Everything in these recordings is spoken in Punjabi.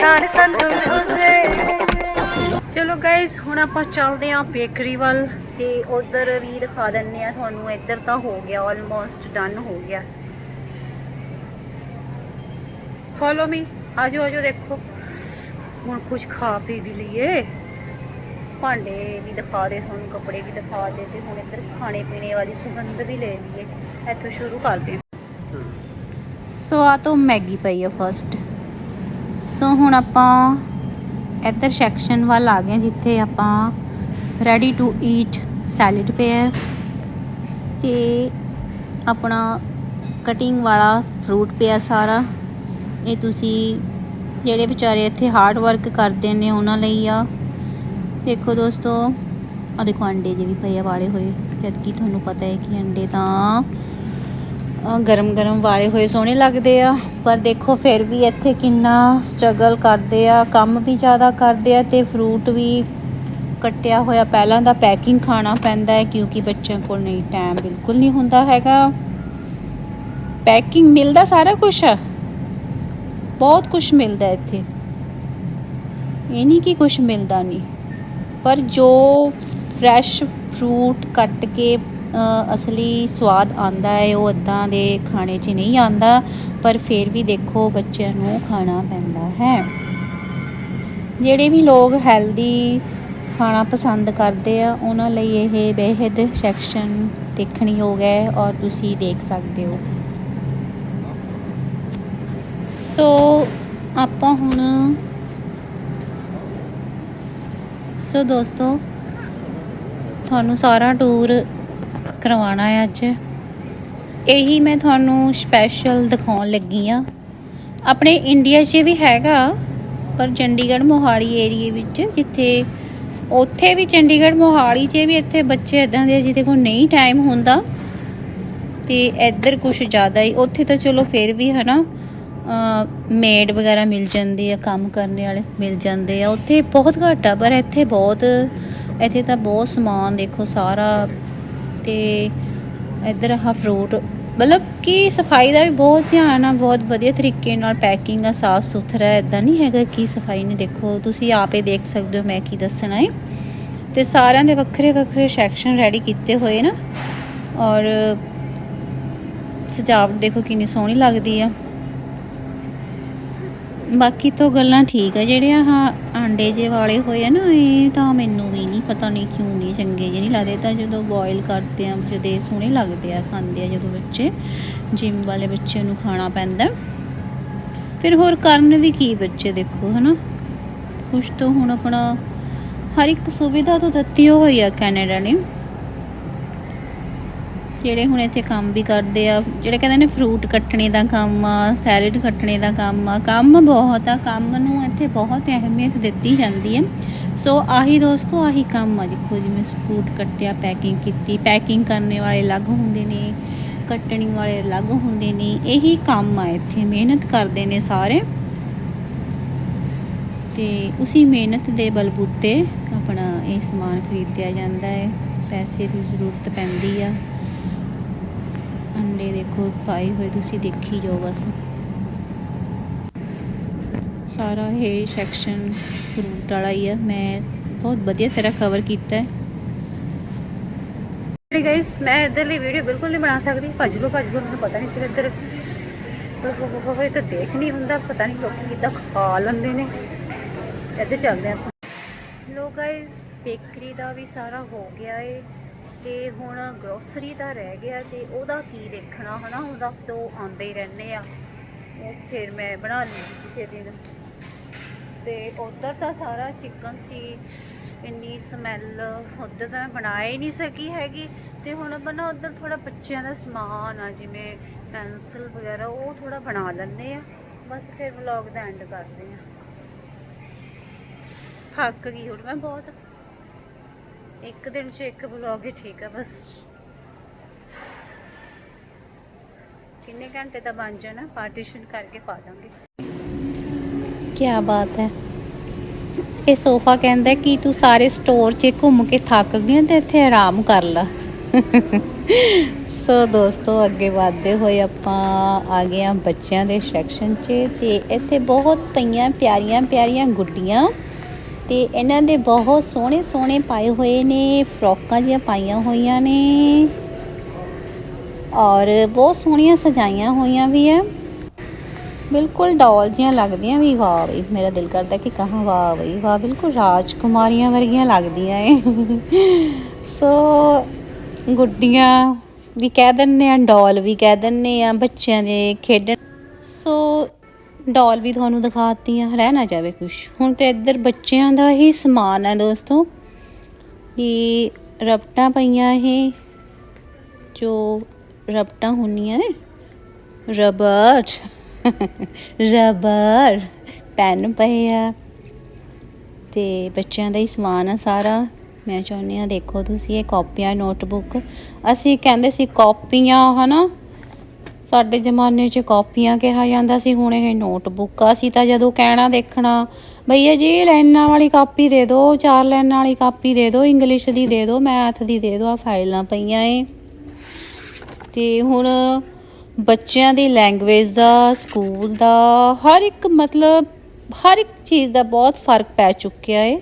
ਨਿਸ਼ਾਨ ਸੰਦੂ ਦੇ ਚਲੋ ਗਾਇਸ ਹੁਣ ਆਪਾਂ ਚੱਲਦੇ ਆਂ ਬੇਕਰੀ ਵੱਲ ਤੇ ਉਧਰ ਵੀ ਦਿਖਾ ਦਿੰਨੇ ਆ ਤੁਹਾਨੂੰ। ਇੱਧਰ ਤਾਂ ਹੋ ਗਿਆ ਆਲਮੋਸਟ ਡਨ ਹੋ ਗਿਆ। ਫੋਲੋ ਮੀ ਆਜੋ ਆਜੋ, ਦੇਖੋ। ਹੁਣ ਕੁਝ ਖਾ ਪੀ ਵੀ ਲਈਏ। ਭਾਂਡੇ ਵੀ ਦਿਖਾ ਦੇ ਤੁਹਾਨੂੰ ਕੱਪੜੇ ਵੀ ਦਿਖਾ ਦੇ ਤੇ ਹੁਣ ਇੱਧਰ ਖਾਣੇ ਪੀਣੇ ਵਾਲੀ ਸੁਗੰਧ ਵੀ ਲੈ ਲਈਏ। ਇੱਥੋਂ ਸ਼ੁਰੂ ਕਰਦੇ ਹਾਂ। ਸੋ ਆ ਤੋਂ ਮੈਗੀ ਪਈ ਆ ਫਸਟ ਸੋ ਹੁਣ ਆਪਾਂ ਇੱਧਰ ਸੈਕਸ਼ਨ ਵੱਲ ਆ ਗਏ ਜਿੱਥੇ ਆਪਾਂ ਰੈਡੀ ਟੂ ਈਟ ਸੈਲਡ ਪਿਆ ਤੇ ਆਪਣਾ ਕਟਿੰਗ ਵਾਲਾ ਫਰੂਟ ਪਿਆ ਸਾਰਾ। ਇਹ ਤੁਸੀਂ ਜਿਹੜੇ ਵਿਚਾਰੇ ਇੱਥੇ ਹਾਰਡ ਵਰਕ ਕਰਦੇ ਨੇ, ਉਹਨਾਂ ਲਈ ਆ। ਦੇਖੋ ਦੋਸਤੋ ਆ ਦੇਖੋ ਅੰਡੇ ਜੇ ਵੀ ਪਏ ਆ ਵਾਲੇ ਹੋਏ। ਜਦ ਕਿ ਤੁਹਾਨੂੰ ਪਤਾ ਹੈ ਕਿ ਅੰਡੇ ਤਾਂ ਗਰਮ ਗਰਮ ਵਾਲੇ ਹੋਏ ਸੋਹਣੇ ਲੱਗਦੇ ਆ, ਪਰ ਦੇਖੋ ਫਿਰ ਵੀ ਇੱਥੇ ਕਿੰਨਾ ਸਟਰਗਲ ਕਰਦੇ ਆ, ਕੰਮ ਵੀ ਜ਼ਿਆਦਾ ਕਰਦੇ ਆ ਤੇ ਫਰੂਟ ਵੀ ਕੱਟਿਆ ਹੋਇਆ, ਪਹਿਲਾਂ ਦਾ ਪੈਕਿੰਗ ਖਾਣਾ ਪੈਂਦਾ ਹੈ, ਕਿਉਂਕਿ ਬੱਚਿਆਂ ਕੋਲ ਨਹੀਂ ਟਾਈਮ ਬਿਲਕੁਲ ਨਹੀਂ ਹੁੰਦਾ ਹੈਗਾ। ਪੈਕਿੰਗ ਮਿਲਦਾ ਸਾਰਾ ਕੁਝ ਬਹੁਤ ਕੁਝ ਮਿਲਦਾ ਇੱਥੇ। ਇਹ ਨਹੀਂ ਕਿ ਕੁਝ ਮਿਲਦਾ ਨਹੀਂ, ਪਰ ਜੋ ਫਰੈਸ਼ ਫਰੂਟ ਕੱਟ ਕੇ ਅਸਲੀ ਸਵਾਦ ਆਂਦਾ ਹੈ, ਉਹ ਇਦਾਂ ਦੇ ਖਾਣੇ 'ਚ ਨਹੀਂ ਆਂਦਾ ਪਰ ਫਿਰ ਵੀ ਦੇਖੋ ਬੱਚਿਆਂ ਨੂੰ ਖਾਣਾ ਪੈਂਦਾ ਹੈ। ਜਿਹੜੇ ਵੀ ਲੋਕ ਹੈਲਦੀ ਖਾਣਾ ਪਸੰਦ ਕਰਦੇ ਆ, ਉਹਨਾਂ ਲਈ ਇਹ ਬੇਹੱਦ ਸੈਕਸ਼ਨ ਦੇਖਣਯੋਗ ਹੈ ਔਰ ਤੁਸੀਂ ਦੇਖ ਸਕਦੇ ਹੋ। ਸੋ, ਆਪਾਂ ਹੁਣ ਸੋ ਦੋਸਤੋ, ਤੁਹਾਨੂੰ ਸਾਰਾ ਟੂਰ ਕਰਵਾਉਣਾ ਹੈ ਅੱਜ। ਇਹੀ ਮੈਂ ਤੁਹਾਨੂੰ ਸਪੈਸ਼ਲ ਦਿਖਾਉਣ ਲੱਗੀ ਆ ਆਪਣੇ ਇੰਡੀਆ 'ਚ ਵੀ ਹੈਗਾ, ਪਰ ਚੰਡੀਗੜ੍ਹ ਮੋਹਾਲੀ ਏਰੀਏ ਵਿੱਚ, ਜਿੱਥੇ ਉੱਥੇ ਵੀ ਚੰਡੀਗੜ੍ਹ ਮੋਹਾਲੀ 'ਚ ਵੀ ਇੱਥੇ ਬੱਚੇ ਇਦਾਂ ਦੇ ਜਿਹਦੇ ਕੋਲ ਨਹੀਂ ਟਾਈਮ ਹੁੰਦਾ। ਤੇ ਇੱਧਰ ਕੁਝ ਜ਼ਿਆਦਾ ਹੀ, ਉੱਥੇ ਤਾਂ ਚਲੋ ਫਿਰ ਵੀ ਹਨਾ ਮੇਡ ਵਗੈਰਾ ਮਿਲ ਜਾਂਦੇ ਆ, ਕੰਮ ਕਰਨ ਵਾਲੇ ਮਿਲ ਜਾਂਦੇ ਆ। ਉੱਥੇ ਬਹੁਤ ਘੱਟ ਆ ਪਰ ਇੱਥੇ ਬਹੁਤ, ਇੱਥੇ ਤਾਂ ਬਹੁਤ ਸਮਾਨ ਦੇਖੋ, ਸਾਰਾ ਤੇ ਇੱਧਰ ਆਹ ਫਰੂਟ ਮਤਲਬ ਕਿ ਸਫ਼ਾਈ ਦਾ ਵੀ ਬਹੁਤ ਧਿਆਨ ਆ, ਬਹੁਤ ਵਧੀਆ ਤਰੀਕੇ ਨਾਲ ਪੈਕਿੰਗ ਆ, ਸਾਫ਼ ਸੁਥਰਾ ਇਦਾਂ ਨਹੀਂ ਹੈਗਾ ਕਿ ਸਫ਼ਾਈ ਨਹੀਂ ਦੇਖੋ। ਤੁਸੀਂ ਆਪੇ ਦੇਖ ਸਕਦੇ ਹੋ ਮੈਂ ਕੀ ਦੱਸਣਾ ਹੈ ਤੇ ਸਾਰਿਆਂ ਦੇ ਵੱਖਰੇ ਵੱਖਰੇ ਸੈਕਸ਼ਨ ਰੈਡੀ ਕੀਤੇ ਹੋਏ ਨਾ। ਔਰ ਸਜਾਵਟ ਦੇਖੋ ਕਿੰਨੀ ਸੋਹਣੀ ਲੱਗਦੀ ਆ। ਬਾਕੀ ਤੋਂ ਗੱਲਾਂ ਠੀਕ ਆ, ਜਿਹੜੀਆਂ ਹਾਂ ਆਂਡੇ ਜੇ ਵਾਲੇ ਹੋਏ ਆ ਨਾ, ਇਹ ਤਾਂ ਮੈਨੂੰ ਵੀ ਨਹੀਂ ਪਤਾ ਨਹੀਂ ਕਿਉਂ ਨਹੀਂ ਚੰਗੇ ਜੇ ਨਹੀਂ ਲੱਗਦੇ। ਤਾਂ ਜਦੋਂ ਬੋਇਲ ਕਰਦੇ ਆ, ਜਦੇ ਸੋਹਣੇ ਲੱਗਦੇ ਆ ਖਾਂਦੇ ਆ ਜਦੋਂ ਬੱਚੇ ਜਿਮ ਵਾਲੇ ਬੱਚੇ ਨੂੰ ਖਾਣਾ ਪੈਂਦਾ। ਫਿਰ ਹੋਰ ਕਰਨ ਵੀ ਕੀ ਬੱਚੇ ਦੇਖੋ, ਹਨਾ? ਕੁਛ ਤੋਂ ਹੁਣ ਆਪਣਾ ਹਰ ਇੱਕ ਸੁਵਿਧਾ ਤੋਂ ਦਿੱਤੀ ਹੋਈ ਆ ਕੈਨੇਡਾ ਨੇ। ਜਿਹੜੇ ਹੁਣ ਇੱਥੇ ਕੰਮ ਵੀ ਕਰਦੇ ਆ, ਜਿਹੜੇ ਕਹਿੰਦੇ ਨੇ ਫਰੂਟ ਕੱਟਣੇ ਦਾ ਕੰਮ ਆ ਸੈਲਡ ਕੱਟਣੇ ਦਾ ਕੰਮ ਆ, ਕੰਮ ਬਹੁਤ ਆ, ਕੰਮ ਨੂੰ ਇੱਥੇ ਬਹੁਤ ਅਹਿਮੀਅਤ ਦਿੱਤੀ ਜਾਂਦੀ ਹੈ ਸੋ ਆਹੀ ਦੋਸਤੋ, ਆਹੀ ਕੰਮ ਆ ਦੇਖੋ, ਜਿਵੇਂ ਫਰੂਟ ਕੱਟਿਆ ਪੈਕਿੰਗ ਕੀਤੀ ਪੈਕਿੰਗ ਕਰਨੇ ਵਾਲੇ ਅਲੱਗ ਹੁੰਦੇ ਨੇ, ਕੱਟਣੀ ਵਾਲੇ ਅਲੱਗ ਹੁੰਦੇ ਨੇ, ਇਹੀ ਕੰਮ ਆ ਇੱਥੇ, ਮਿਹਨਤ ਕਰਦੇ ਨੇ ਸਾਰੇ। ਤੇ ਉਸੇ ਮਿਹਨਤ ਦੇ ਬਲਬੂਤੇ ਆਪਣਾ ਇਹ ਸਮਾਨ ਖਰੀਦਿਆ ਜਾਂਦਾ ਹੈ, ਪੈਸੇ ਦੀ ਜ਼ਰੂਰਤ ਪੈਂਦੀ ਆ। ਅੰਡੇ ਦੇਖੋ, ਪਾਏ ਹੋਏ ਤੁਸੀਂ ਦੇਖੀ ਜਾਓ ਬਸ। ਸਾਰਾ ਇਹ ਸੈਕਸ਼ਨ ਫਰੂਟ ਵਾਲਾ ਹੀ ਆ। ਮੈਂ ਬਹੁਤ ਵਧੀਆ ਤਰ੍ਹਾਂ ਕਵਰ ਕੀਤਾ ਹੈ। ਜੀ ਗਾਇਸ ਮੈਂ ਇਧਰਲੀ ਵੀਡੀਓ ਬਿਲਕੁਲ ਨਹੀਂ ਬਣਾ ਸਕਦੀ। ਭੱਜ ਲੋ ਭੱਜ ਲੋ ਮੈਨੂੰ ਪਤਾ ਨਹੀਂ ਸੀ ਇੱਧਰ। ਇਹ ਤਾਂ ਦੇਖ ਨਹੀਂ ਹੁੰਦਾ। ਪਤਾ ਨਹੀਂ ਲੋਕੀ ਕਿੱਦਾਂ ਖਾ ਲੈਂਦੇ ਨੇ। ਇੱਧਰ ਚੱਲਦੇ ਆਪਾਂ। ਲੋ ਗਾਇਸ ਬੇਕਰੀ ਦਾ ਵੀ ਸਾਰਾ ਹੋ ਗਿਆ ਏ। ਤੇ ਹੁਣ ਗਰੋਸਰੀ ਦਾ ਰਹਿ ਗਿਆ ਤੇ ਉਹਦਾ ਕੀ ਦੇਖਣਾ ਹਨਾ, ਉਹਦਾ ਤੋਂ ਆਉਂਦੇ ਹੀ ਰਹਿੰਦੇ ਆ। ਉਹ ਫਿਰ ਮੈਂ ਬਣਾ ਲਈ ਕਿਸੇ ਦਿਨ। ਤੇ ਉਧਰ ਤਾਂ ਸਾਰਾ ਚਿਕਨ ਸੀ, ਇੰਨੀ ਸਮੈਲ ਉਧਰ ਤਾਂ ਮੈਂ ਬਣਾ ਹੀ ਨਹੀਂ ਸਕੀ ਹੈਗੀ। ਤੇ ਹੁਣ ਆਪਾਂ ਨਾ ਉਧਰ ਥੋੜਾ ਬੱਚਿਆਂ ਦਾ ਸਮਾਨ ਆ, ਜਿਵੇਂ ਪੈਨਸਲ ਵਗੈਰਾ, ਉਹ ਥੋੜਾ ਬਣਾ ਲੈਂਦੇ ਆ। ਬਸ ਫਿਰ ਵਲੌਗ ਦਾ ਐਂਡ ਕਰਦੇ ਆ। ਥੱਕ ਗਈ ਹੁਣ ਮੈਂ ਬਹੁਤ। ਇੱਕ ਦਿਨ 'ਚ ਇੱਕ ਵਲੌਗ ਹੀ ਠੀਕ ਆ, ਬਸ। ਕਿੰਨੇ ਘੰਟੇ ਦਾ ਬਣ ਜਾਣਾ? ਪਾਰਟੀਸ਼ਨ ਕਰਕੇ ਪਾ ਦਾਂਗੇ। ਕੀ ਬਾਤ ਹੈ। ਇਹ ਸੋਫਾ ਕਹਿੰਦਾ ਕਿ ਤੂੰ ਸਾਰੇ ਸਟੋਰ 'ਚ ਘੁੰਮ ਕੇ ਥੱਕ ਗਈ ਤੇ ਇੱਥੇ ਆਰਾਮ ਕਰ ਲੈ। ਸੋ ਦੋਸਤੋ, ਅੱਗੇ ਵਧਦੇ ਹੋਏ ਆਪਾਂ ਆ ਗਏ ਆ ਬੱਚਿਆਂ ਦੇ ਸੈਕਸ਼ਨ 'ਚ ਤੇ ਇੱਥੇ ਬਹੁਤ ਪਈਆਂ, ਪਿਆਰੀਆਂ ਪਿਆਰੀਆਂ ਗੁੱਡੀਆਂ। ਤੇ ਇਹਨਾਂ ਦੇ ਬਹੁਤ ਸੋਹਣੇ ਸੋਹਣੇ ਪਾਏ ਹੋਏ ਨੇ, ਫਰੋਕਾਂ ਜਿਹੀਆਂ ਪਾਈਆਂ ਹੋਈਆਂ ਨੇ। ਔਰ ਬਹੁਤ ਸੋਹਣੀਆਂ ਸਜਾਈਆਂ ਹੋਈਆਂ ਵੀ ਆ ਬਿਲਕੁਲ ਡਾਲ ਜੀਆਂ ਲੱਗਦੀਆਂ ਵੀ, ਵਾਹ ਬਈ, ਮੇਰਾ ਦਿਲ ਕਰਦਾ ਕਿ ਕਹਾਂ ਵਾਹ ਬਈ, ਵਾਹ, ਬਿਲਕੁਲ ਰਾਜਕੁਮਾਰੀਆਂ ਵਰਗੀਆਂ ਲੱਗਦੀਆਂ ਏ ਸੋ ਗੁੱਡੀਆਂ ਵੀ ਕਹਿ ਦਿੰਨੇ ਆ, ਡਾਲ ਵੀ ਕਹਿ ਦਿੰਨੇ ਆ, ਬੱਚਿਆਂ ਦੇ ਖੇਡਣ। ਸੋ ਡਾਲ ਵੀ ਤੁਹਾਨੂੰ ਦਿਖਾਤੀਆਂ, ਰਹਿ ਨਾ ਜਾਵੇ ਕੁਝ ਹੁਣ ਤੇ ਇੱਧਰ ਬੱਚਿਆਂ ਦਾ ਹੀ ਸਮਾਨ ਹੈ ਦੋਸਤੋ। ਇਹ ਰਬਟਾਂ ਪਈਆਂ ਇਹ, ਜੋ ਰਬਟਾਂ ਹੁੰਦੀਆਂ ਨੇ। ਰਬੜ ਰਬਰ, ਪੈਨ ਪਏ ਆ। ਤੇ ਬੱਚਿਆਂ ਦਾ ਹੀ ਸਮਾਨ ਆ ਸਾਰਾ। ਮੈਂ ਚਾਹੁੰਦੀ ਆ ਦੇਖੋ ਤੁਸੀਂ ਇਹ ਕਾਪੀਆਂ, ਨੋਟਬੁੱਕ। ਅਸੀਂ ਕਹਿੰਦੇ ਸੀ ਕਾਪੀਆਂ, ਹਨਾ? ਸਾਡੇ ਜ਼ਮਾਨੇ 'ਚ ਕਾਪੀਆਂ ਕਿਹਾ ਜਾਂਦਾ ਸੀ, ਹੁਣ ਇਹ ਨੋਟਬੁੱਕ ਆ ਸੀ। ਤਾਂ ਜਦੋਂ ਕਹਿਣਾ ਦੇਖਣਾ ਭਈਆ ਜੀ ਲਾਈਨਾਂ ਵਾਲੀ ਕਾਪੀ ਦੇ ਦਿਓ ਚਾਰ ਲਾਈਨਾਂ ਵਾਲੀ ਕਾਪੀ ਦੇ ਦਿਓ ਇੰਗਲਿਸ਼ ਦੀ ਦੇ ਦਿਓ ਮੈਥ ਦੀ ਦੇ ਦਿਓ ਆ ਫਾਈਲਾਂ ਪਈਆਂ ਏ। ਤੇ ਹੁਣ ਬੱਚਿਆਂ ਦੀ ਲੈਂਗੁਏਜ ਦਾ, ਸਕੂਲ ਦਾ, ਹਰ ਇੱਕ ਮਤਲਬ, ਹਰ ਇੱਕ ਚੀਜ਼ ਦਾ ਬਹੁਤ ਫ਼ਰਕ ਪੈ ਚੁੱਕਿਆ ਏ।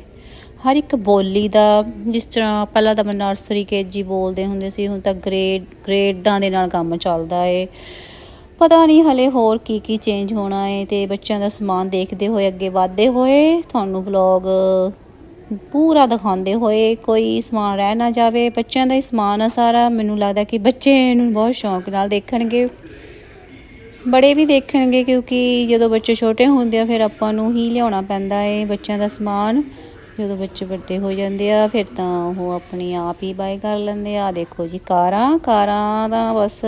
ਹਰ ਇੱਕ ਬੋਲੀ ਦਾ, ਜਿਸ ਤਰ੍ਹਾਂ ਪਹਿਲਾਂ ਤਾਂ ਮੈਂ ਨਰਸਰੀ ਕੇਜੀ ਬੋਲਦੇ ਹੁੰਦੇ ਸੀ, ਹੁਣ ਤਾਂ ਗ੍ਰੇਡ ਗ੍ਰੇਡਾਂ ਦੇ ਨਾਲ ਕੰਮ ਚੱਲਦਾ ਏ। ਪਤਾ ਨਹੀਂ ਹਲੇ ਹੋਰ ਕੀ ਕੀ ਚੇਂਜ ਹੋਣਾ ਏ ਤੇ ਬੱਚਿਆਂ ਦਾ ਸਮਾਨ ਦੇਖਦੇ ਹੋਏ, ਅੱਗੇ ਵਧਦੇ ਹੋਏ, ਤੁਹਾਨੂੰ ਵਲੌਗ ਪੂਰਾ ਦਿਖਾਉਂਦੇ ਹੋਏ ਕੋਈ ਸਮਾਨ ਰਹਿ ਨਾ ਜਾਵੇ। ਬੱਚਿਆਂ ਦਾ ਹੀ ਸਮਾਨ ਆ ਸਾਰਾ। ਮੈਨੂੰ ਲੱਗਦਾ ਕਿ ਬੱਚੇ ਨੂੰ ਬਹੁਤ ਸ਼ੌਂਕ ਨਾਲ ਦੇਖਣਗੇ। ਬੜੇ ਵੀ ਦੇਖਣਗੇ ਕਿਉਂਕਿ ਜਦੋਂ ਬੱਚੇ ਛੋਟੇ ਹੁੰਦੇ ਆ, ਫਿਰ ਆਪਾਂ ਨੂੰ ਹੀ ਲਿਆਉਣਾ ਪੈਂਦਾ ਏ ਬੱਚਿਆਂ ਦਾ ਸਮਾਨ। ਜਦੋਂ ਬੱਚੇ ਵੱਡੇ ਹੋ ਜਾਂਦੇ ਆ, ਫਿਰ ਤਾਂ ਉਹ ਆਪਣੇ ਆਪ ਹੀ ਬਾਏ ਕਰ ਲੈਂਦੇ ਆ। ਦੇਖੋ ਜੀ, ਕਾਰਾਂ ਕਾਰਾਂ ਦਾ ਬਸ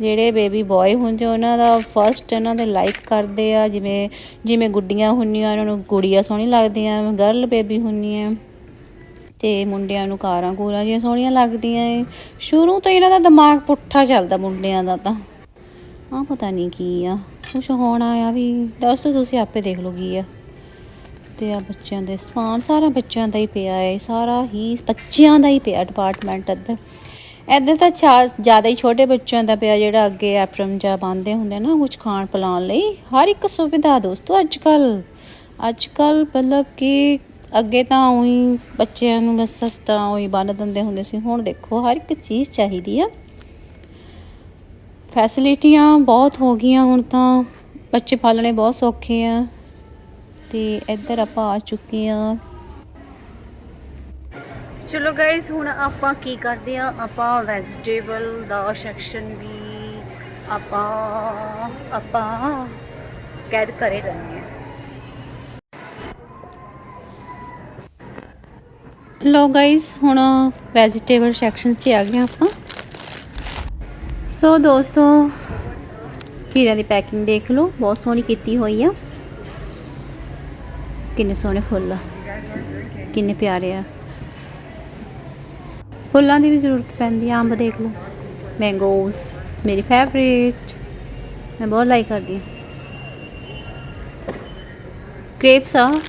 ਜਿਹੜੇ ਬੇਬੀ ਬॉय ਹੁੰਦੇ, ਉਹਨਾਂ ਦਾ ਫਰਸਟ ਇਹਨਾਂ ਦੇ ਲਾਈਕ ਕਰਦੇ ਆ। ਜਿਵੇਂ ਜਿਵੇਂ ਗੁੱਡੀਆਂ ਹੁੰਦੀਆਂ, ਉਹਨਾਂ ਨੂੰ ਗੁੜੀਆਂ ਸੋਹਣੀ ਲੱਗਦੀਆਂ ਗਰਲ ਬੇਬੀ ਹੁੰਦੀਆਂ। ਤੇ ਮੁੰਡਿਆਂ ਨੂੰ ਕਾਰਾਂ, ਕੂਰਾਂ ਜਿਹੀਆਂ ਸੋਹਣੀਆਂ ਲੱਗਦੀਆਂ ਏ। ਸ਼ੁਰੂ ਤੋਂ ਇਹਨਾਂ ਦਾ ਦਿਮਾਗ ਪੁੱਠਾ ਚੱਲਦਾ ਮੁੰਡਿਆਂ ਦਾ ਤਾਂ। ਆ ਪਤਾ ਨਹੀਂ ਕੀ ਆ, ਕੁਛ ਹੋਣਾ ਆ ਵੀ, ਦੱਸ ਦਿਓ ਤੁਸੀਂ, ਆਪੇ ਦੇਖ ਲਓ ਕੀ ਆ। ਤੇ ਆ ਬੱਚਿਆਂ ਦੇ ਸਮਾਨ ਸਾਰਾ ਬੱਚਿਆਂ ਦਾ ਹੀ ਪਿਆ ਹੈ, ਸਾਰਾ ਹੀ ਬੱਚਿਆਂ ਦਾ ਹੀ ਪਿਆ ਡਿਪਾਰਟਮੈਂਟ ਇੱਧਰ। ਇੱਧਰ ਤਾਂ ਛਾ- ਜ਼ਿਆਦਾ ਹੀ ਛੋਟੇ ਬੱਚਿਆਂ ਦਾ ਪਿਆ ਜਿਹੜਾ ਅੱਗੇ ਐਪਰਮ ਜਾਂ ਬੰਨਦੇ ਹੁੰਦੇ ਨਾ ਕੁਝ ਖਾਣ ਪਿਲਾਉਣ ਲਈ। ਹਰ ਇੱਕ ਸੁਵਿਧਾ ਦੋਸਤੋ ਅੱਜ ਕੱਲ ਅੱਜ ਕੱਲ ਮਤਲਬ ਕਿ ਅੱਗੇ ਤਾਂ ਉਹੀ ਬੱਚਿਆਂ ਨੂੰ ਬਸ ਸਸਤਾ ਉਹੀ ਬੰਨ ਦਿੰਦੇ ਹੁੰਦੇ ਸੀ, ਹੁਣ ਦੇਖੋ ਹਰ ਇੱਕ ਚੀਜ਼ ਚਾਹੀਦੀ ਆ। ਫੈਸਿਲਿਟੀਆਂ ਬਹੁਤ ਹੋ ਗਈਆਂ ਹੁਣ ਤਾਂ, ਬੱਚੇ ਪਾਲਣੇ ਬਹੁਤ ਸੌਖੇ ਆ। ਤੇ ਇੱਧਰ ਆਪਾਂ ਆ ਚੁੱਕੇ ਆ ਚਲੋ ਗਾਇਜ਼ ਹੁਣ ਆਪਾਂ ਕੀ ਕਰਦੇ ਆ ਆਪਾਂ ਵੈਜੀਟੇਬਲ ਦਾ ਸੈਕਸ਼ਨ ਵੀ ਆਪਾਂ ਆਪਾਂ ਕੈਦ ਕਰੇ ਰਹਿੰਦੇ ਆ ਲੋ ਗਾਇਸ ਹੁਣ ਵੈਜੀਟੇਬਲ ਸੈਕਸ਼ਨ 'ਚ ਆ ਗਏ ਆਪਾਂ। ਸੋ ਦੋਸਤੋ ਖੀਰਿਆਂ ਦੀ ਪੈਕਿੰਗ ਦੇਖ ਲਓ ਬਹੁਤ ਸੋਹਣੀ ਕੀਤੀ ਹੋਈ ਆ। ਕਿੰਨੇ ਸੋਹਣੇ ਫੁੱਲ ਆ। ਕਿੰਨੇ ਪਿਆਰੇ ਆ। ਫੁੱਲਾਂ ਦੀ ਵੀ ਜ਼ਰੂਰਤ ਪੈਂਦੀ ਆ ਅੰਬ ਦੇਖ ਲਓ। ਮੈਂਗੋਸ ਮੇਰੀ ਫੇਵਰੇਟ ਮੈਂ ਬਹੁਤ ਲਾਈਕ ਕਰਦੀ ਹਾਂ। ਕ੍ਰੇਪਸ ਆ।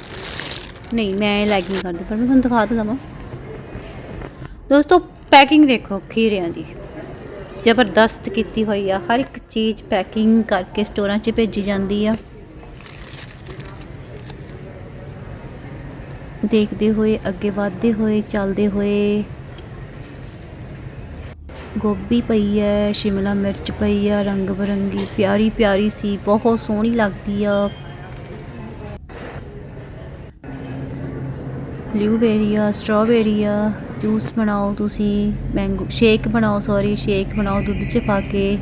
ਨਹੀਂ, ਮੈਂ ਲਾਈਕ ਨਹੀਂ ਕਰਦੀ, ਪਰ ਮੈਂ ਤੁਹਾਨੂੰ ਦਿਖਾ ਤਾਂ ਦਵਾਂ। ਦੋਸਤੋ ਪੈਕਿੰਗ ਦੇਖੋ, ਖੀਰਿਆਂ ਦੀ। ਜ਼ਬਰਦਸਤ ਕੀਤੀ ਹੋਈ ਆ। ਹਰ ਇੱਕ ਚੀਜ਼ ਪੈਕਿੰਗ ਕਰਕੇ ਸਟੋਰਾਂ 'ਚ ਭੇਜੀ ਜਾਂਦੀ ਆ। ਦੇਖਦੇ ਹੋਏ, ਅੱਗੇ ਵਧਦੇ ਹੋਏ, ਚੱਲਦੇ ਹੋਏ। ਗੋਭੀ ਪਈ ਹੈ ਸ਼ਿਮਲਾ ਮਿਰਚ ਪਈ ਆ ਰੰਗ ਬਰੰਗੀ, ਪਿਆਰੀ ਪਿਆਰੀ ਸੀ, ਬਹੁਤ ਸੋਹਣੀ ਲੱਗਦੀ ਆ। ਬਲੂਬੇਰੀ ਆ ਸਟ੍ਰਾਬੇਰੀ ਆ ਜੂਸ ਬਣਾਓ ਤੁਸੀਂ, ਮੈਂਗੋ, ਸ਼ੇਕ ਬਣਾਓ ਸੌਰੀ ਸ਼ੇਕ ਬਣਾਓ, ਦੁੱਧ 'ਚ ਪਾ ਕੇ।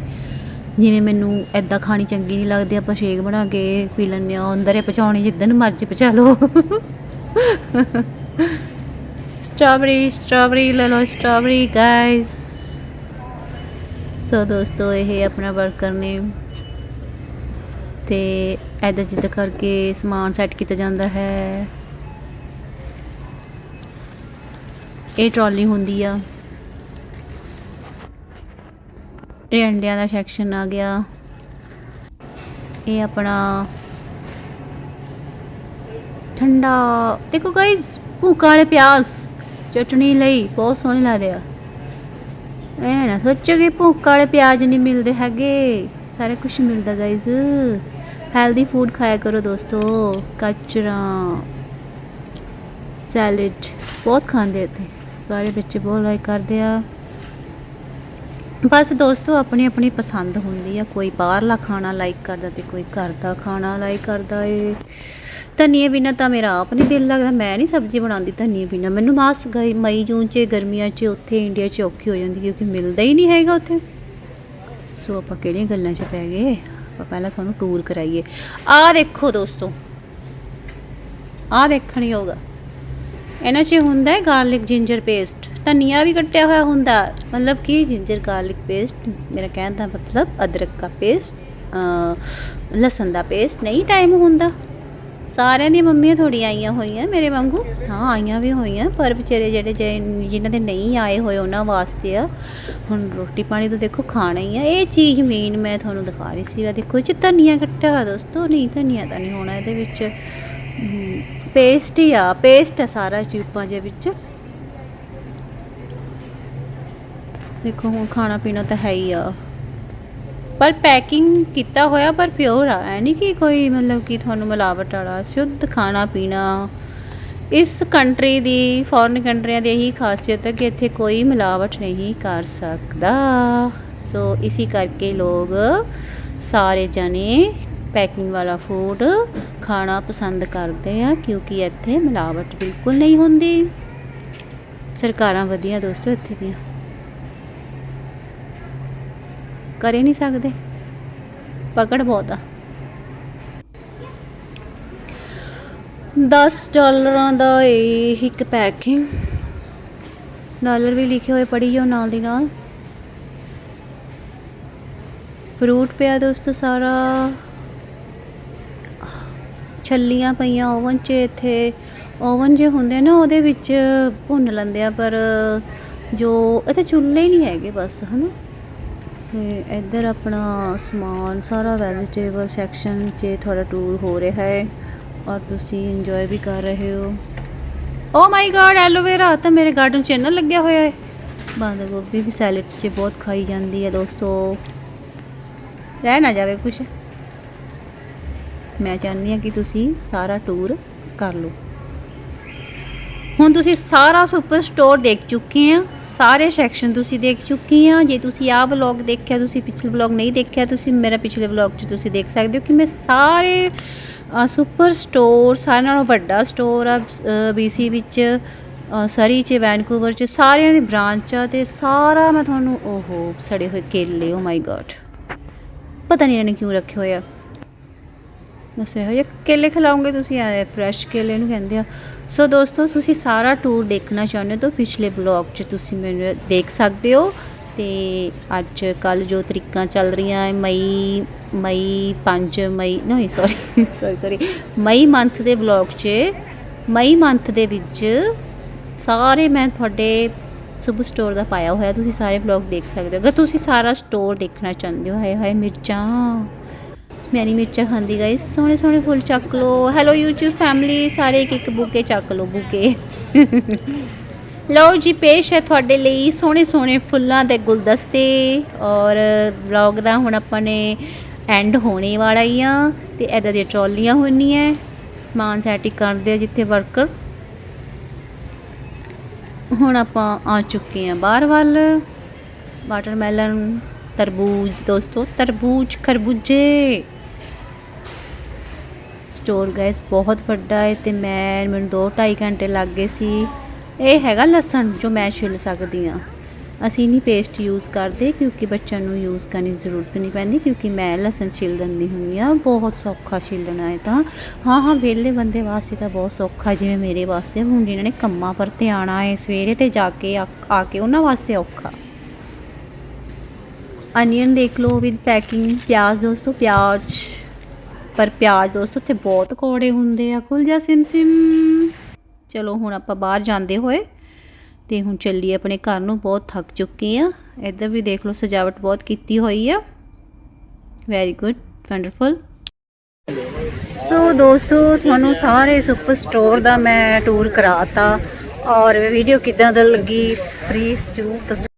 ਜਿਵੇਂ ਮੈਨੂੰ ਐਦਾਂ ਖਾਣੀ ਚੰਗੀ ਨਹੀਂ ਲੱਗਦੀ, ਆਪਾਂ ਸ਼ੇਕ ਬਣਾ ਕੇ ਪੀ ਲੈਂਦੇ ਆ ਅੰਦਰ ਹੀ ਪਚਾਉਣੀ ਜਿੱਦਨ ਮਰਜ਼ੀ ਪਚਾ ਲਓ। ਸਟ੍ਰਾਬੇਰੀ ਸਟ੍ਰਾਬੇਰੀ ਲੈ ਲਓ ਸਟ੍ਰਾਬੇਰੀ ਗਾਇਸ ਸੋ ਦੋਸਤੋ, ਇਹ ਆਪਣਾ ਵਰਕਰ ਨੇ। ਤੇ ਐਦਾਂ ਜਿੱਦਾਂ ਕਰਕੇ ਸਮਾਨ ਸੈੱਟ ਕੀਤਾ ਜਾਂਦਾ ਹੈ। ਇਹ ਟਰਾਲੀ ਹੁੰਦੀ ਆ। ਇਹ ਅੰਡਿਆਂ ਦਾ ਸੈਕਸ਼ਨ ਆ ਗਿਆ। ਇਹ ਆਪਣਾ ਠੰਡਾ। ਦੇਖੋ ਗਾਇਸ ਭੂਕਾ ਵਾਲੇ ਪਿਆਜ਼, ਚਟਣੀ ਲਈ ਬਹੁਤ ਸੋਹਣੇ ਲੱਗਦੇ ਆ। ਇਹ ਨਾ ਸੋਚੋ ਕਿ ਭੁੱਖ ਵਾਲੇ ਪਿਆਜ਼ ਨਹੀਂ ਮਿਲਦੇ ਹੈਗੇ। ਸਾਰਾ ਕੁਝ ਮਿਲਦਾ ਗਾਇਜ਼ ਹੈਲਦੀ ਫੂਡ ਖਾਇਆ ਕਰੋ ਦੋਸਤੋ, ਕਚਰਾ ਸੈਲਡ ਬਹੁਤ ਖਾਂਦੇ ਇੱਥੇ। ਸਾਰੇ ਬੱਚੇ ਬਹੁਤ ਲਾਈਕ ਕਰਦੇ ਆ। ਬਸ ਦੋਸਤੋ, ਆਪਣੀ ਆਪਣੀ ਪਸੰਦ ਹੁੰਦੀ ਆ। ਕੋਈ ਬਾਹਰਲਾ ਖਾਣਾ ਲਾਈਕ ਕਰਦਾ ਤੇ ਕੋਈ ਘਰ ਦਾ ਖਾਣਾ ਲਾਈਕ ਕਰਦਾ ਏ। ਧਨੀਏ ਬਿਨਾ ਤਾਂ ਮੇਰਾ ਆਪ ਨਹੀਂ ਦਿਲ ਲੱਗਦਾ। ਮੈਂ ਨਹੀਂ ਸਬਜ਼ੀ ਬਣਾਉਂਦੀ ਧਨੀਏ ਬਿਨਾ। ਮੈਨੂੰ ਮਾਸ ਗਈ ਮਈ, ਜੂਨ ਚ, ਗਰਮੀਆਂ ਚ, ਉੱਥੇ ਇੰਡੀਆ ਚ ਔਖੀ ਹੋ ਜਾਂਦੀ ਕਿਉਂਕਿ ਮਿਲਦਾ ਹੀ ਨਹੀਂ ਹੈਗਾ ਉੱਥੇ। ਸੋ ਆਪਾਂ ਕਿਹੜੀਆਂ ਗੱਲਾਂ 'ਚ ਪੈ ਗਏ? ਆਪਾਂ ਪਹਿਲਾਂ ਤੁਹਾਨੂੰ ਟੂਰ ਕਰਾਈਏ। ਆਹ ਦੇਖੋ ਦੋਸਤੋ। ਆਹ ਦੇਖਣ ਯੋਗ ਇਹਨਾਂ 'ਚ ਹੁੰਦਾ ਹੈ ਗਾਰਲਿਕ ਜਿੰਜਰ ਪੇਸਟ ਧਨੀਆ ਵੀ ਕੱਟਿਆ ਹੋਇਆ ਹੁੰਦਾ। ਮਤਲਬ ਕਿ ਜਿੰਜਰ ਗਾਰਲਿਕ ਪੇਸਟ ਮੇਰਾ ਕਹਿਣ ਦਾ ਮਤਲਬ ਅਦਰਕ ਦਾ ਪੇਸਟ ਲਸਣ ਦਾ ਪੇਸਟ ਨਹੀਂ ਟਾਈਮ ਹੁੰਦਾ। ਸਾਰਿਆਂ ਦੀਆਂ ਮੰਮੀਆਂ ਥੋੜੀ ਆਈਆਂ ਹੋਈਆਂ ਮੇਰੇ ਵਾਂਗੂ। ਹਾਂ, ਆਈਆਂ ਵੀ ਹੋਈਆਂ, ਪਰ ਵਿਚਾਰੇ ਜਿਹੜੇ ਜੇ- ਜਿਨ੍ਹਾਂ ਦੇ ਨਹੀਂ ਆਏ ਹੋਏ ਉਹਨਾਂ ਵਾਸਤੇ ਆ। ਹੁਣ ਰੋਟੀ ਪਾਣੀ ਤਾਂ ਦੇਖੋ ਖਾਣਾ ਹੀ ਆ। ਇਹ ਚੀਜ਼ ਮੇਨ ਮੈਂ ਤੁਹਾਨੂੰ ਦਿਖਾ ਰਹੀ ਸੀ। ਆ ਦੇਖੋ 'ਚ ਧਨੀਆ ਕੱਟਿਆ ਹੋਇਆ ਦੋਸਤੋ। ਨਹੀਂ, ਧਨੀਆ ਤਾਂ ਨਹੀਂ ਹੋਣਾ ਇਹਦੇ ਵਿੱਚ। ਪੇਸਟ ਹੀ ਆ। ਪੇਸਟ ਆ ਸਾਰਾ ਚਿਊਪਾਂ ਦੇ ਵਿੱਚ। ਦੇਖੋ, ਹੁਣ ਖਾਣਾ ਪੀਣਾ ਤਾਂ ਹੈ ਹੀ ਆ। ਪਰ ਪੈਕਿੰਗ ਕੀਤਾ ਹੋਇਆ, ਪਰ ਪਿਓਰ ਆ। ਐ ਨਹੀਂ ਕਿ ਕੋਈ ਮਤਲਬ ਕਿ ਤੁਹਾਨੂੰ ਮਿਲਾਵਟ ਵਾਲਾ, ਸ਼ੁੱਧ ਖਾਣਾ ਪੀਣਾ। ਇਸ ਕੰਟਰੀ ਦੀ ਫੋਰਨ ਕੰਟਰੀਆਂ ਦੀ ਇਹੀ ਖਾਸੀਅਤ ਹੈ ਕਿ ਇੱਥੇ ਕੋਈ ਮਿਲਾਵਟ ਨਹੀਂ ਕਰ ਸਕਦਾ। ਸੋ ਇਸੇ ਕਰਕੇ ਲੋਕ ਸਾਰੇ ਜਣੇ ਪੈਕਿੰਗ ਵਾਲਾ ਫੂਡ ਖਾਣਾ ਪਸੰਦ ਕਰਦੇ ਆ, ਕਿਉਂਕਿ ਇੱਥੇ ਮਿਲਾਵਟ ਬਿਲਕੁਲ ਨਹੀਂ ਹੁੰਦੀ। ਸਰਕਾਰਾਂ ਵਧੀਆ ਦੋਸਤੋ ਇੱਥੇ ਦੀਆਂ। ਕਰ ਹੀ ਨਹੀਂ ਸਕਦੇ। ਪਕੜ ਬਹੁਤ ਆ। 10 ਡਾਲਰਾਂ ਦਾ ਇਹ ਇੱਕ ਪੈਕਿੰਗ ਡਾਲਰ ਵੀ ਲਿਖੇ ਹੋਏ ਪੜੀ ਜਾਓ ਨਾਲ ਦੀ ਨਾਲ। ਫਰੂਟ ਪਿਆ ਦੋਸਤੋ ਸਾਰਾ। ਛੱਲੀਆਂ ਪਈਆਂ ਓਵਨ 'ਚ ਇੱਥੇ। ਓਵਨ ਜੇ ਹੁੰਦੇ ਨਾ ਉਹਦੇ ਵਿੱਚ ਭੁੰਨ ਲੈਂਦੇ ਆ ਪਰ ਜੋ ਇੱਥੇ ਚੁੱਲ੍ਹੇ ਹੀ ਨਹੀਂ ਹੈਗੇ ਬਸ, ਹਨਾ? ਤੇ ਇੱਧਰ ਆਪਣਾ ਸਮਾਨ ਸਾਰਾ ਵੈਜੀਟੇਬਲ ਸੈਕਸ਼ਨ 'ਚ ਤੁਹਾਡਾ ਟੂਰ ਹੋ ਰਿਹਾ ਹੈ ਔਰ ਤੁਸੀਂ ਇੰਜੋਏ ਵੀ ਕਰ ਰਹੇ ਹੋ। ਓ ਮਾਈ ਗॉड ਐਲੋਵੇਰਾ ਤਾਂ ਮੇਰੇ ਗਾਰਡਨ 'ਚ ਇੰਨਾ ਲੱਗਿਆ ਹੋਇਆ ਹੈ। ਬੰਦ ਗੋਭੀ ਵੀ ਸੈਲਡ 'ਚ ਬਹੁਤ ਖਾਈ ਜਾਂਦੀ ਹੈ ਦੋਸਤੋ। ਰਹਿ ਨਾ ਜਾਵੇ ਕੁਛ। ਮੈਂ ਚਾਹੁੰਦੀ ਹਾਂ ਕਿ ਤੁਸੀਂ ਸਾਰਾ ਟੂਰ ਕਰ ਲਓ। ਹੁਣ ਤੁਸੀਂ ਸਾਰਾ ਸੁਪਰ ਸਟੋਰ ਦੇਖ ਚੁੱਕੇ ਆ, ਸਾਰੇ ਸੈਕਸ਼ਨ ਤੁਸੀਂ ਦੇਖ ਚੁੱਕੇ ਆ। ਜੇ ਤੁਸੀਂ ਆਹ ਵਲੌਗ ਦੇਖਿਆ, ਤੁਸੀਂ ਪਿਛਲੇ ਵਲੌਗ ਨਹੀਂ ਦੇਖਿਆ, ਤੁਸੀਂ ਮੇਰਾ ਪਿਛਲੇ ਵਲੌਗ 'ਚ ਤੁਸੀਂ ਦੇਖ ਸਕਦੇ ਹੋ ਕਿ ਮੈਂ ਸਾਰੇ ਸੁਪਰ ਸਟੋਰ, ਸਾਰਿਆਂ ਨਾਲੋਂ ਵੱਡਾ ਸਟੋਰ ਆ ਬੀਸੀ ਵਿੱਚ ਸਰੀ 'ਚ, ਵੈਨਕੂਵਰ 'ਚ, ਸਾਰਿਆਂ ਦੀ ਬ੍ਰਾਂਚ ਆ ਤੇ ਸਾਰਾ ਮੈਂ ਤੁਹਾਨੂੰ ਓਹੋ, ਸੜੇ ਹੋਏ ਕੇਲੇ ਓ ਮਾਈ ਗॉड ਪਤਾ ਨਹੀਂ ਇਹਨਾਂ ਨੇ ਕਿਉਂ ਰੱਖੇ ਹੋਏ ਆ। ਬਸ ਇਹੋ ਜਿਹੇ ਕੇਲੇ ਖਿਲਾਉਂਗੇ ਤੁਸੀਂ ਆ ਫਰੈਸ਼ ਕੇਲੇ ਨੂੰ ਕਹਿੰਦੇ ਆ। ਸੋ ਦੋਸਤੋ ਤੁਸੀਂ ਸਾਰਾ ਟੂਰ ਦੇਖਣਾ ਚਾਹੁੰਦੇ ਹੋ ਤਾਂ ਪਿਛਲੇ ਬਲੌਗ 'ਚ ਤੁਸੀਂ ਮੈਨੂੰ ਦੇਖ ਸਕਦੇ ਹੋ ਤੇ ਅੱਜ ਕੱਲ ਜੋ ਤਰੀਕਾਂ ਚੱਲ ਰਹੀਆਂ ਹੈ, ਮਈ ਮਈ 5 ਮਈ ਨਹੀਂ ਸੌਰੀ ਸੌਰੀ ਸੌਰੀ ਮਈ ਮੰਥ ਦੇ ਬਲੌਗ 'ਚ ਮਈ ਮੰਥ ਦੇ ਵਿੱਚ ਸਾਰੇ ਮੈਂ ਤੁਹਾਡੇ ਸੁਬ ਸਟੋਰ ਦਾ ਪਾਇਆ ਹੋਇਆ ਤੁਸੀਂ ਸਾਰੇ ਵਲੌਗ ਦੇਖ ਸਕਦੇ ਹੋ। ਅਗਰ ਤੁਸੀਂ ਸਾਰਾ ਸਟੋਰ ਦੇਖਣਾ ਚਾਹੁੰਦੇ ਹੋ ਹਾਏ ਹਾਏ ਮਿਰਚਾਂ। ਮੈਂ ਮਿਰਚਾਂ ਖਾਂਦੀ ਗਾਇਸ ਸੋਹਣੇ ਸੋਹਣੇ ਫੁੱਲ ਚੱਕ ਲਓ। ਹੈਲੋ YouTube ਫੈਮਿਲੀ ਸਾਰੇ ਇੱਕ ਇੱਕ ਬੁਕੇ ਚੱਕ ਲਓ ਬੁਕੇ। ਲਓ ਜੀ, ਪੇਸ਼ ਹੈ ਤੁਹਾਡੇ ਲਈ ਸੋਹਣੇ ਸੋਹਣੇ ਫੁੱਲਾਂ ਦੇ ਗੁਲਦਸਤੇ ਔਰ ਵਲੌਗ ਦਾ ਹੁਣ ਆਪਾਂ ਨੇ ਐਂਡ ਹੋਣੇ ਵਾਲਾ ਹੀ ਆ ਤੇ ਐਦਾਂ ਦੀਆਂ ਟਰਾਲੀਆਂ ਹੋਣੀਆਂ ਸਮਾਨ ਸੈਟਿੰਗ ਕਰਦੇ ਆ ਜਿੱਥੇ ਵਰਕਰ ਹੁਣ ਆਪਾਂ ਆ ਚੁੱਕੇ ਆ ਬਾਹਰ ਵੱਲ। ਵਾਟਰਮੈਲਨ ਤਰਬੂਜ ਦੋਸਤੋ, ਤਰਬੂਜ, ਖਰਬੂਜੇ। ਸਟੋਰ ਗਾਇਸ ਬਹੁਤ ਵੱਡਾ ਹੈ ਤੇ ਮੈਂ, ਮੈਨੂੰ 2.5 ਘੰਟੇ ਲੱਗ ਗਏ ਸੀ। ਇਹ ਹੈਗਾ ਲਸਣ ਜੋ ਮੈਂ ਛਿੱਲ ਸਕਦੀ ਆ ਅਸੀਂ ਨਹੀਂ ਪੇਸਟ ਯੂਜ਼ ਕਰਦੇ ਕਿਉਂਕਿ ਬੱਚਿਆਂ ਨੂੰ ਯੂਜ਼ ਕਰਨ ਦੀ ਜ਼ਰੂਰਤ ਨਹੀਂ ਪੈਂਦੀ ਕਿਉਂਕਿ ਮੈਂ ਲਸਣ ਛਿੱਲ ਦਿੰਦੀ ਹੁੰਦੀ ਆ ਬਹੁਤ ਸੌਖਾ ਛਿੱਲਣਾ ਹੈ ਤਾਂ। ਹਾਂ ਹਾਂ, ਵਿਹਲੇ ਬੰਦੇ ਵਾਸਤੇ ਤਾਂ ਬਹੁਤ ਸੌਖਾ ਜਿਵੇਂ ਮੇਰੇ ਵਾਸਤੇ। ਹੁਣ ਜਿਨ੍ਹਾਂ ਨੇ ਕੰਮਾਂ ਪਰ ਤੇ ਆਣਾ ਹੈ ਸਵੇਰੇ ਤੇ ਜਾ ਕੇ ਆ ਆ ਕੇ ਉਹਨਾਂ ਵਾਸਤੇ ਔਖਾ। ਅਨੀਅਨ ਦੇਖ ਲਓ ਵਿਦ ਪੈਕਿੰਗ ਪਿਆਜ਼ ਦੋਸਤੋ, ਪਿਆਜ਼। ਪਰ ਪਿਆਜ਼ ਦੋਸਤੋ ਉੱਥੇ ਬਹੁਤ ਕੌੜੇ ਹੁੰਦੇ ਆ। ਖੁੱਲ ਜਾ ਸਿਮ ਸਿਮ। ਚਲੋ ਹੁਣ ਆਪਾਂ ਬਾਹਰ ਜਾਂਦੇ ਹੋਏ ਤੇ ਹੁਣ ਚੱਲੀਏ ਆਪਣੇ ਘਰ ਨੂੰ। ਬਹੁਤ ਥੱਕ ਚੁੱਕੇ ਆ। ਇੱਧਰ ਵੀ ਦੇਖ ਲਓ ਸਜਾਵਟ ਬਹੁਤ ਕੀਤੀ ਹੋਈ ਆ। ਵੈਰੀ ਗੁੱਡ ਵੰਡਰਫੁਲ ਸੋ ਦੋਸਤੋ, ਤੁਹਾਨੂੰ ਸਾਰੇ ਸੁਪਰ ਸਟੋਰ ਦਾ ਮੈਂ ਟੂਰ ਕਰਾਤਾ। ਔਰ ਵੀਡੀਓ ਕਿਦਾਂ ਦਾ ਲੱਗੀ? ਪਲੀਜ਼ ਜਰੂਰ ਦੱਸੋ।